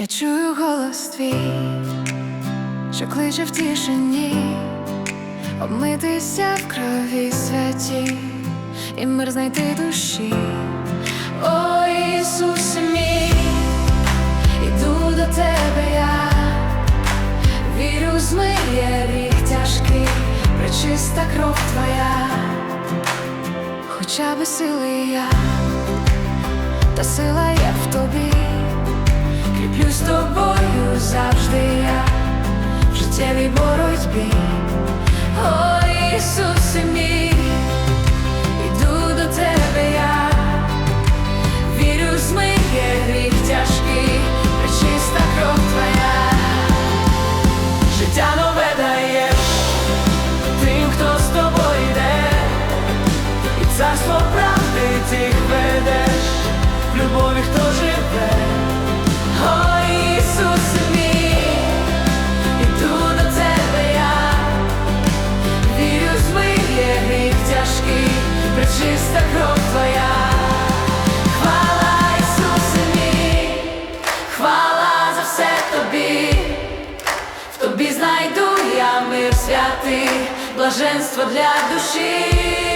Я чую голос твій, що кличе в тишині, обмитися в крові святі і мир знайти душі. О, Ісусе мій, іду до тебе я, вірю, змиє ріг тяжкий, пречиста кров твоя, хоча би сили я, та сила є боротьбі. О, Ісусе мій, іду до тебе я, вірю, змиє гріх тяжкий, пречиста кров твоя, життя нове даєш тим, хто з тобою йде, і царство правди мир святий, блаженство для душі.